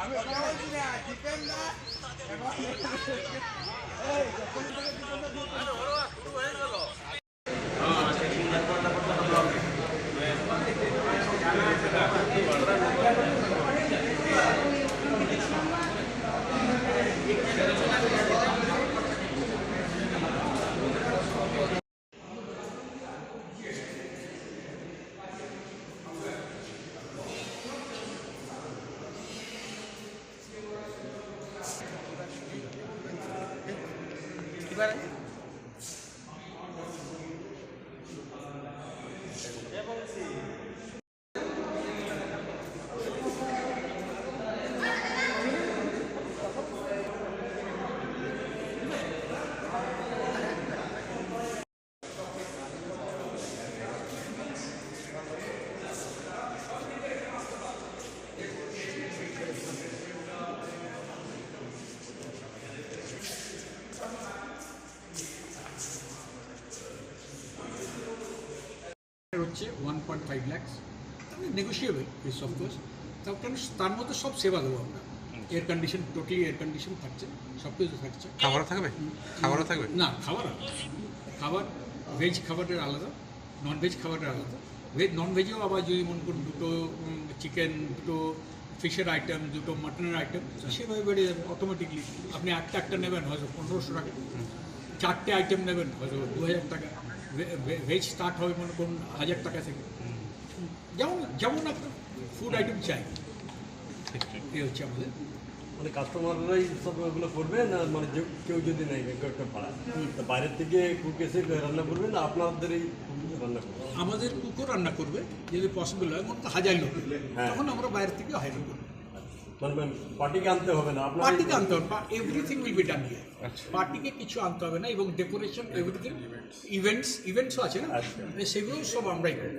আমি ওটা বলছি না চিকেন হচ্ছে one point five lakhs negotiable is of course তার কারণ তার মধ্যে সব সেবা দেবো আমরা। Air condition totally air condition থাকছে সব কিছু থাকছে। খাবারও থাকবে? খাবারও থাকবে? না খাবার খাবার ভেজ খাবারের আলাদা নন ভেজ খাবারের আলাদা। ভেজ নন ভেজেও আবার যদি মনে করুন দুটো চিকেন দুটো ফিশের আইটেম দুটো মাটনের আইটেম সেভাবে বেড়ে যাবে অটোমেটিকলি আপনি একটা একটা নেবেন হয়তো পনেরোশো টাকা। চারটে আইটেম নেবেন হয়তো দু হাজার টাকা। ভেজ স্টার্ট হবে মনে করুন হাজার টাকা থেকে যেমন যেমন আপনার ফুড আইটেম চাই এই হচ্ছে আমাদের মানে কাস্টমাররাই সব ওগুলো করবে না মানে কেউ যদি নেই কেউ একটা তো বাইরের থেকে কুক এসে রান্না করবে না আপনাদেরই রান্না করবে আমাদের কুকুর রান্না করবে যদি পসিবল হয় মনে হাজার লোক। তখন আমরা বাইরে থেকে হায়ার করব পার্টিকে আনতে হবে না পার্টিকে আনতে হবে everything will be done here পার্টিকে কিছু আনতে হবে না এবং ডেকোরেশন এভরিথিং ইভেন্টস ইভেন্টসও আছে না? আচ্ছা। সেগুলো সব আমরাই করব।